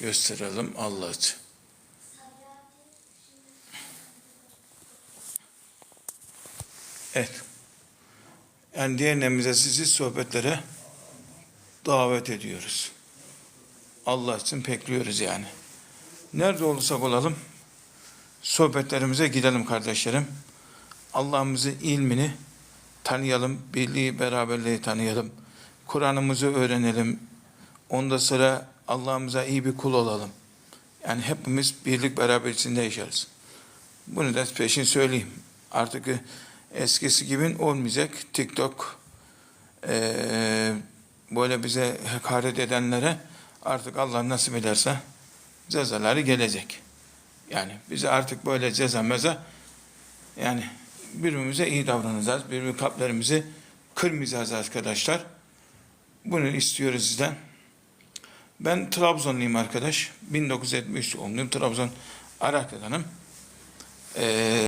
gösterelim Allah için. Evet. Yani diğer nemimize sizi sohbetlere davet ediyoruz. Allah için bekliyoruz yani. Nerede olursak olalım sohbetlerimize gidelim kardeşlerim. Allah'ımızın ilmini tanıyalım, birliği, beraberliği tanıyalım. Kur'an'ımızı öğrenelim. Onda sıra Allah'ımıza iyi bir kul olalım. Yani hepimiz birlik beraber içinde yaşarız. Bunu da peşin söyleyeyim. Artık eskisi gibi olmayacak. TikTok eee, böyle bize hakaret edenlere artık Allah nasip ederse cezaları gelecek. Yani bize artık böyle ceza meza yani birbirimize iyi davranacağız. Birbirimiz kalplerimizi kırmayacağız arkadaşlar. Bunu istiyoruz sizden. Ben Trabzonluyum arkadaş. 1973 doğumluyum. Trabzon Arakya'danım. Ee,